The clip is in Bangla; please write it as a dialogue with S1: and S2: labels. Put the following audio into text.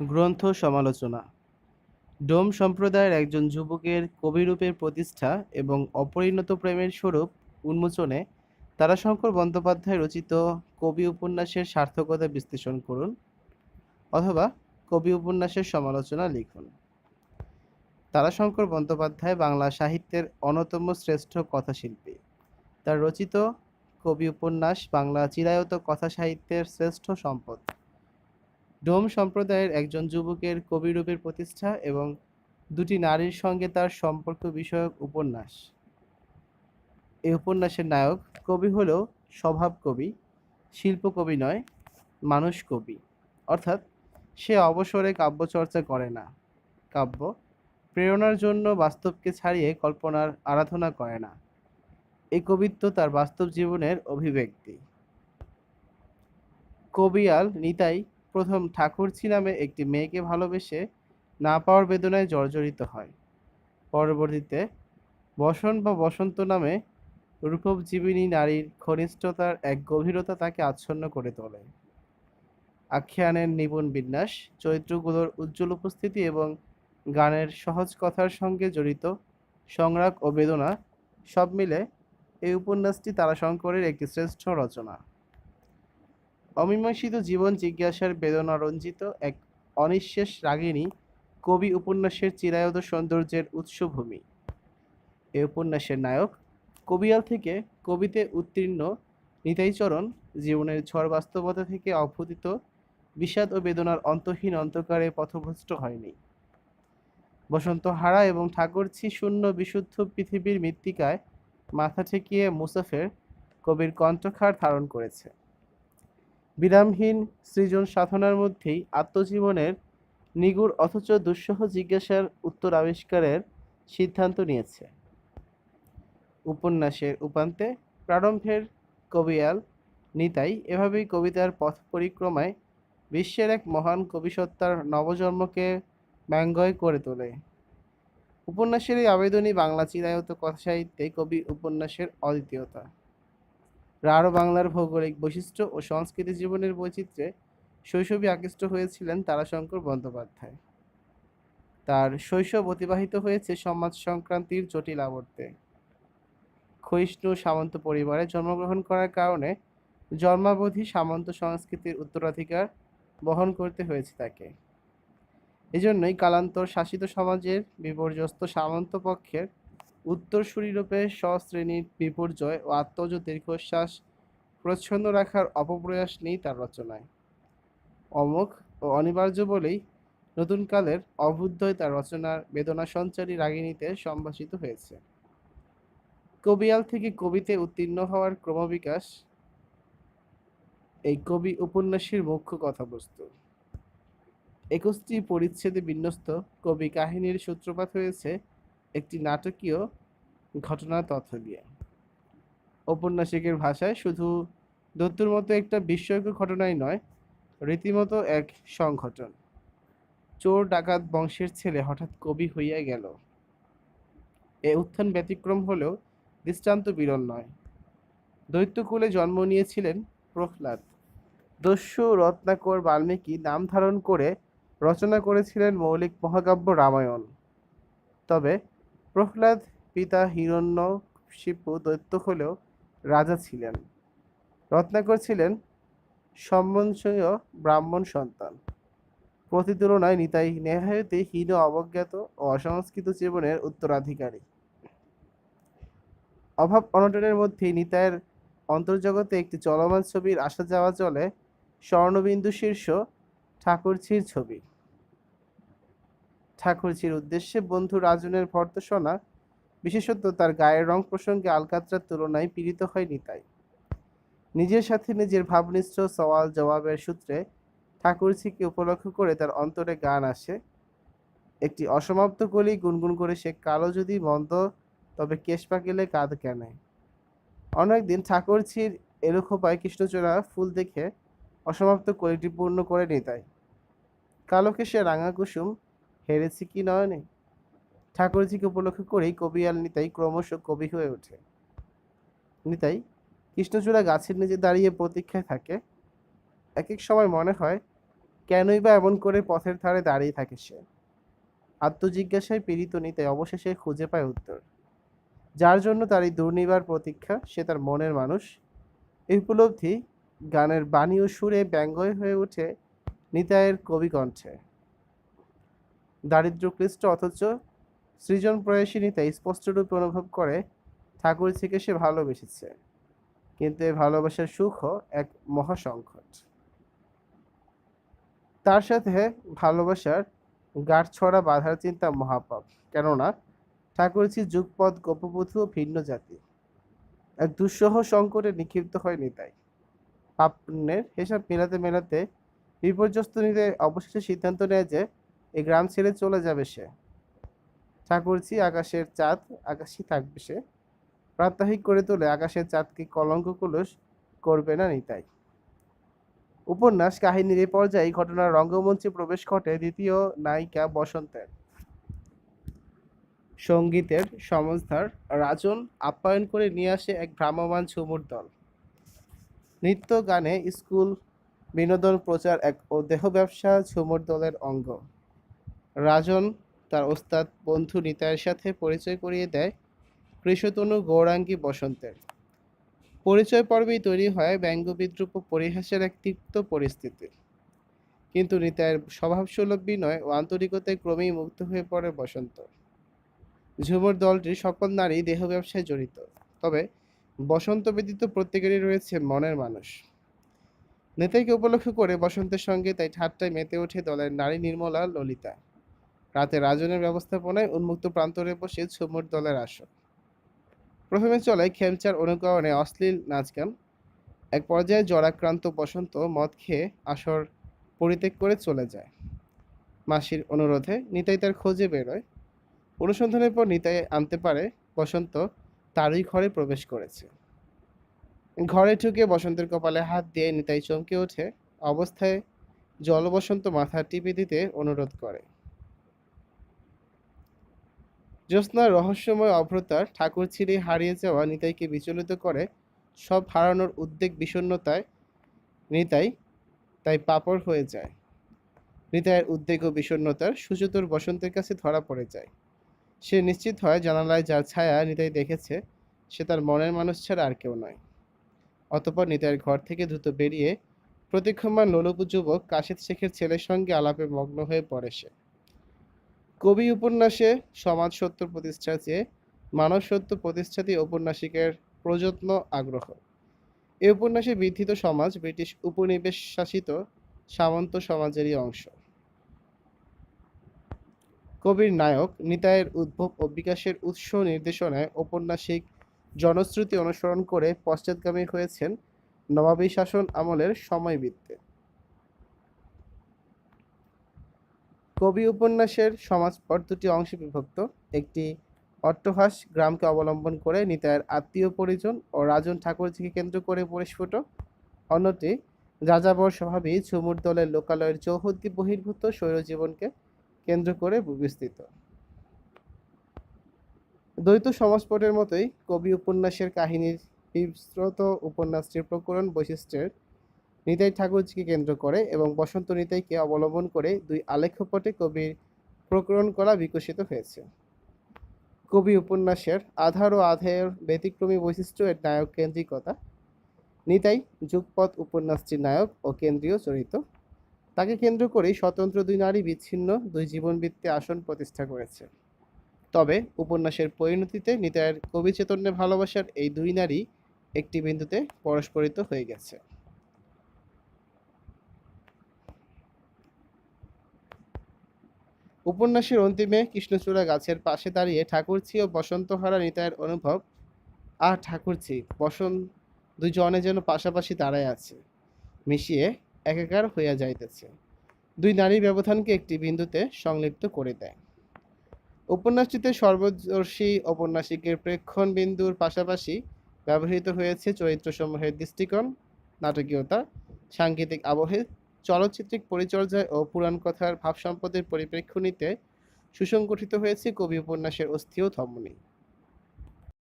S1: গ্রন্থ সমালোচনা। ডোম সম্প্রদায়ের একজন যুবকের কবিরূপের প্রতিষ্ঠা এবং অপরিণত প্রেমের স্বরূপ উন্মোচনে তারাশঙ্কর বন্দ্যোপাধ্যায় রচিত কবি উপন্যাসের সার্থকতা বিশ্লেষণ করুন অথবা কবি উপন্যাসের সমালোচনা লিখুন। তারাশঙ্কর বন্দ্যোপাধ্যায় বাংলা সাহিত্যের অন্যতম শ্রেষ্ঠ কথাশিল্পী। তার রচিত কবি উপন্যাস বাংলা চিরায়ত কথা সাহিত্যের শ্রেষ্ঠ সম্পদ। ডোম সম্প্রদায়ের একজন যুবকের কবিরূপের প্রতিষ্ঠা এবং দুটি নারীর সঙ্গে তার সম্পর্ক বিষয়ক উপন্যাস। এই উপন্যাসের নায়ক কবি হলেও স্বভাব কবি, শিল্প কবি নয়, মানুষ কবি। অর্থাৎ সে অবসরে কাব্যচর্চা করে না। কাব্য প্রেরণার জন্য বাস্তবকে ছাড়িয়ে কল্পনার আরাধনা করে না। এই কবিত্ব তার বাস্তব জীবনের অভিব্যক্তি। কবিয়াল নিতাই প্রথম ঠাকুরছি নামে একটি মেয়েকে ভালোবেসে না পাওয়ার বেদনায় জর্জরিত হয়। পরবর্তীতে বসন বা বসন্ত নামে রূপজীবিনী নারীর ঘনিষ্ঠতার এক গভীরতা তাকে আচ্ছন্ন করে তোলে। আখ্যানের নিপুণ বিন্যাস, চরিত্রগুলোর উজ্জ্বল উপস্থিতি এবং গানের সহজ কথার সঙ্গে জড়িত সংরাগ ও বেদনা সব মিলে এই উপন্যাসটি তারাশঙ্করের একটি শ্রেষ্ঠ রচনা। অমীমাংসিত জীবন জিজ্ঞাসার বেদনা রঞ্জিত এক অনিঃশেষ রাগিনী কবি উপন্যাসের চিরায়ত সৌন্দর্যের উৎসভূমি। এ উপন্যাসের নায়ক কবিয়াল থেকে কবিতে উত্তীর্ণ নিতাইচরণ জীবনের ঝড় বাস্তবতা থেকে অভূতিত বিষাদ ও বেদনার অন্তহীন অন্ধকারে পথভ্রষ্ট হয়নি। বসন্ত হারা এবং ঠাকুরছি শূন্য বিশুদ্ধ পৃথিবীর মৃত্তিকায় মাথা ঠেকিয়ে মুসাফের কবির কণ্ঠখার ধারণ করেছে। বিরামহীন সৃজন সাধনার মধ্যেই আত্মজীবনের নিগুড় অথচ দুঃসহ জিজ্ঞাসার উত্তর আবিষ্কারের সিদ্ধান্ত নিয়েছে। উপন্যাসের উপান্তে প্রারম্ভের কবিয়াল নিতাই এভাবেই কবিতার পথ পরিক্রমায় বিশ্বের এক মহান কবিসত্তার নবজন্মকে ব্যঙ্গয় করে তোলে। উপন্যাসের এই আবেদনই বাংলা চিরায়ত কথা সাহিত্যে কবি উপন্যাসের অদ্বিতীয়তা। রাঢ় বাংলার ভৌগোলিক বৈশিষ্ট্য ও সংস্কৃতি জীবনের বৈচিত্র্যে শৈশবী আকৃষ্ট হয়েছিলেন তারাশঙ্কর বন্দ্যোপাধ্যায়। তার শৈশব অতিবাহিত হয়েছে সমাজ সংক্রান্তির জটিল আবর্তে। ক্ষয়িষ্ণু সামন্ত পরিবারে জন্মগ্রহণ করার কারণে জন্মাবধি সামন্ত সংস্কৃতির উত্তরাধিকার বহন করতে হয়েছে তাকে। এজন্যই কালান্তর শাসিত সমাজের বিপর্যস্ত সামন্ত পক্ষের উত্তরসূরিরূপে স্বশ্রেণীর বিপর্যয় ও আত্মজ দীর্ঘশ্বাস প্রচ্ছন্ন রাখার অপপ্রয়াস নেই তার রচনায়। অমোঘ ও অনিবার্য বলেই নতুন কালের অভ্যুদয় তার রচনার বেদনা সঞ্চারী রাগিনীতে সম্ভাষিত হয়েছে। কবিয়াল থেকে কবিতে উত্তীর্ণ হওয়ার ক্রমবিকাশ এই কবি উপন্যাসের মুখ্য কথাবস্তু। একুশটি পরিচ্ছেদে বিন্যস্ত কবি কাহিনীর সূত্রপাত হয়েছে একটি নাটকীয় ঘটনার তথ্য দিয়ে। ঔপন্যাসিকের ভাষায় শুধু দত্তুর মতো একটা বিস্ময়কর ঘটনাই নয়, রীতিমতো এক সংঘটন। চোর ডাকাত বংশের ছেলে হঠাৎ কবি হইয়া গেল। এ উত্থান ব্যতিক্রম হলেও দৃষ্টান্ত বিরল নয়। দৈত্যকুলে জন্ম নিয়েছিলেন প্রহ্লাদ। দস্যু রত্নাকর বাল্মীকি নাম ধারণ করে রচনা করেছিলেন মৌলিক মহাকাব্য রামায়ণ। তবে প্রহ্লাদ, পিতা হিরণ্য, শিপু দৈত্য হলেও রাজা ছিলেন। রত্নাকর ছিলেন সম্বন্ধীয় ব্রাহ্মণ সন্তান। প্রতি তুলনায় নিতাই নেহায়তে হীন, অবজ্ঞাত ও অসংস্কৃত জীবনের উত্তরাধিকারী। অভাব অনটনের মধ্যেই নিতাইয়ের অন্তর্জগতে একটি চলমান ছবির আসা যাওয়া চলে স্বর্ণবিন্দু শীর্ষ ঠাকুরছির ছবি। ঠাকুরছির উদ্দেশ্যে বন্ধু রাজনের ভর্তসনা, বিশেষত তার গায়ের রং প্রসঙ্গে আলকাত্রার তুলনায় পীড়িত হয় নিতাই নিজের সাথে নিজের ভাবনিষ্ঠ সওয়াল জবাবের সূত্রে ঠাকুরছিকে উপলক্ষ করে তার অন্তরে গান আসে। একটি অসমাপ্ত কলি গুনগুন করে সে কালো যদি মন্দ, তবে কেশ পাকিলে কাঁধ কেনে। অনেক দিন ঠাকুরছির এলোখোপায় কৃষ্ণচূড়া ফুল দেখে অসমাপ্ত কলিটি পূর্ণ করে নিতাই কালো কেশে রাঙা কুসুম হেরেছি কি নয়নে? ঠাকুরজিকে উপলক্ষ করেই কবিয়াল নিতাই ক্রমশ কবি হয়ে ওঠে? নিতাই, কৃষ্ণচূড়া গাছের নিচে দাঁড়িয়ে প্রতীক্ষায় থাকে। এক এক সময় মনে হয়, কেনই বা এমন করে পথের ধারে দাঁড়িয়ে থাকে সে? আত্মজিজ্ঞাসায় পীড়িত নিতাই অবশেষে খুঁজে পায় উত্তর। যার জন্য তার এই দুর্নিবার প্রতীক্ষা, সে তার মনের মানুষ। এই উপলব্ধি গানের বাণী ও সুরে ব্যঙ্গয় হয়ে ওঠে নিতাইয়ের কবি কণ্ঠে দারিদ্র্যক্লিষ্ট অথচ সৃজন প্রয়াসী নিতাই স্পষ্টরূপে অনুভব করে ঠাকুরজিকে সে ভালোবেসেছে। কিন্তু এই ভালোবাসার সুখও এক মহাসংকট। তার সাথে ভালোবাসার গাঢ় ছড়া বাঁধার চিন্তা মহাপাপ। কেননা ঠাকুরজি যুগপদ গোপবধূ ও ভিন্ন জাতি, এক দুঃসহ সংকটে নিক্ষিপ্ত হয় নিতাই পাপ পুণ্যের হিসাব মেলাতে মেলাতে বিপর্যস্ত নিতে অবশেষে সিদ্ধান্ত নেয় যে এই গ্রাম ছেড়ে চলে যাবে সে। ঠাকুরজি আকাশের চাঁদ আকাশই থাকবে সে। প্রাত্যহিক করে তোলে আকাশের চাঁদকে কলঙ্ক কুলস করবে না নিতাই। উপন্যাস, কাহিনীর এই পর্যায়ে ঘটনার রঙ্গমঞ্চে প্রবেশ ঘটে দ্বিতীয় নায়িকা বসন্তের। সঙ্গীতের সমজধার রাজন আপ্যায়ন করে নিয়ে আসে এক ভ্রাম্যমান ঝুমুর দল। নৃত্য গানে স্কুল, বিনোদন, প্রচার এক ও দেহ ব্যবসা ঝুমুর দলের অঙ্গ। রাজন তার ওস্তাদ বন্ধু নিতাইয়ের সাথে পরিচয় করিয়ে দেয় কৃষতনু গৌরাঙ্গী বসন্তের। পরিচয় পর্বেই তৈরি হয় ব্যঙ্গ বিদ্রুপ ও পরিহাসের এক তিক্ত পরিস্থিতি। কিন্তু নিতাইয়ের স্বভাবসুলভ বিনয় ও আন্তরিকতায় ক্রমেই মুগ্ধ হয়ে পড়ে বসন্ত। ঝুমুর দলটির সকল নারী দেহ ব্যবসায় জড়িত, তবে বসন্ত ব্যতীত প্রত্যেকেরই রয়েছে মনের মানুষ। নেতাইকে উপলক্ষ করে বসন্তের সঙ্গে তাই ঠাট্টায় মেতে ওঠে দলের নারী নির্মলা ললিতা। রাতে রাজনের ব্যবস্থাপনায় উন্মুক্ত প্রান্তরে বসে ঝুমুর দলের আসর। প্রথমে চলে খেমচার অনুকরণে অশ্লীল নাচ গান। এক পর্যায়ে জরাক্রান্ত বসন্ত মদ খেয়ে আসর পরিত্যাগ করে চলে যায়। মাসির অনুরোধে নিতাই তার খোঁজে বেরোয়। অনুসন্ধানের পর নিতাই আনতে পারে বসন্ত তারই ঘরে প্রবেশ করেছে। ঘরে ঢুকে বসন্তের কপালে হাত দিয়ে নিতাই চমকে ওঠে। অবস্থায় জলবসন্ত মাথা টিপে দিতে অনুরোধ করে। জ্যোৎস্নার রহস্যময় অভ্রতার ঠাকুর ছিঁড়ে হারিয়ে যাওয়া নিতাইকে বিচলিত করে, সব হারানোর উদ্বেগ বিষণ্ণতায় নিতাই তাই পাপড় হয়ে যায়। নিতাইয়ের উদ্বেগ ও বিষণ্ণতার সুচতুর বসন্তের কাছে ধরা পড়ে যায়। সে নিশ্চিত হয় জানালায় যার ছায়া নিতাই দেখেছে, সে তার মনের মানুষ ছাড়া আর কেউ নয়। অতপর নিতাইয়ের ঘর থেকে দ্রুত বেরিয়ে প্রতীক্ষমান লোলুপু যুবক কাশিদ শেখের ছেলের সঙ্গে আলাপে মগ্ন হয়ে পড়ে সে। কবি উপন্যাসে সমাজ সত্য প্রতিষ্ঠা চেয়ে মানব সত্য প্রতিষ্ঠাতেই ঔপন্যাসিকের প্রযত্ন আগ্রহ। এই উপন্যাসে বিধৃত সমাজ ব্রিটিশ উপনিবেশ শাসিত সামন্ত সমাজেরই অংশ। কবির নায়ক নিতাইয়ের উদ্ভব ও বিকাশের উৎস নির্দেশনায় ঔপন্যাসিক জনশ্রুতি অনুসরণ করে পশ্চাৎগামী হয়েছেন নবাবী শাসন আমলের সময়বৃত্তে। কবি উপন্যাসের সমাজপট দুটি অংশে বিভক্ত। একটি অট্টহাস গ্রামকে অবলম্বন করে নিতাইয়ের আত্মীয় পরিজন ও রাজন ঠাকুরজিকে কেন্দ্র করে পরিস্ফুট অন্যটি যাযাবর স্বভাবই ঝুমুর দলের লোকালয়ের চৌহদ্দি বহির্ভূত স্বৈরজীবনকে কেন্দ্র করে বিস্তৃত। দ্বৈত সমাজপটের মতোই কবি উপন্যাসের কাহিনীর বিস্তৃত উপন্যাসটির প্রকরণ বৈশিষ্ট্যের নিতাই ঠাকুরজিকে কেন্দ্র করে এবং বসন্ত নিতাইকে অবলম্বন করে দুই আলেখ্যপটে কবির প্রকরণ করা বিকশিত হয়েছে। কবি উপন্যাসের আধার ও আধায়ের ব্যতিক্রমী বৈশিষ্ট্য এর নায়ক কেন্দ্রিকতা, নিতাই যুগপৎ উপন্যাসটির নায়ক ও কেন্দ্রীয় চরিত্র। তাকে কেন্দ্র করেই স্বতন্ত্র দুই নারী বিচ্ছিন্ন দুই জীবনবৃত্তে আসন প্রতিষ্ঠা করেছে। তবে উপন্যাসের পরিণতিতে নিতাইয়ের কবি চেতন্যে ভালোবাসার এই দুই নারী একটি বিন্দুতে পরস্পরিত হয়ে গেছে। উপন্যাসের অন্তিমে কৃষ্ণচূড়া গাছের পাশে দাঁড়িয়ে ঠাকুরছি ও বসন্ত বসন্তহারা নিতাইয়ের অনুভব। আর ঠাকুরছি, বসন্ত, দুজনে যেন পাশাপাশি দাঁড়ায় আছে, মিশিয়ে একাকার হইয়া যাইতেছে। দুই নারীর ব্যবধানকে একটি বিন্দুতে সংলিপ্ত করে দেয়। উপন্যাসটিতে সর্বদর্শী ঔপন্যাসিকের প্রেক্ষণ বিন্দুর পাশাপাশি ব্যবহৃত হয়েছে চরিত্রসমূহের দৃষ্টিকোণ, নাটকীয়তা, সাংকেতিক আবহে চলচ্চিত্রিক পরিচর্যায় ও পুরাণ কথার ভাবসম্পদের পরিপ্রেক্ষণিতে সুসংগঠিত হয়েছে কবি উপন্যাসের অস্থিও ধমনী।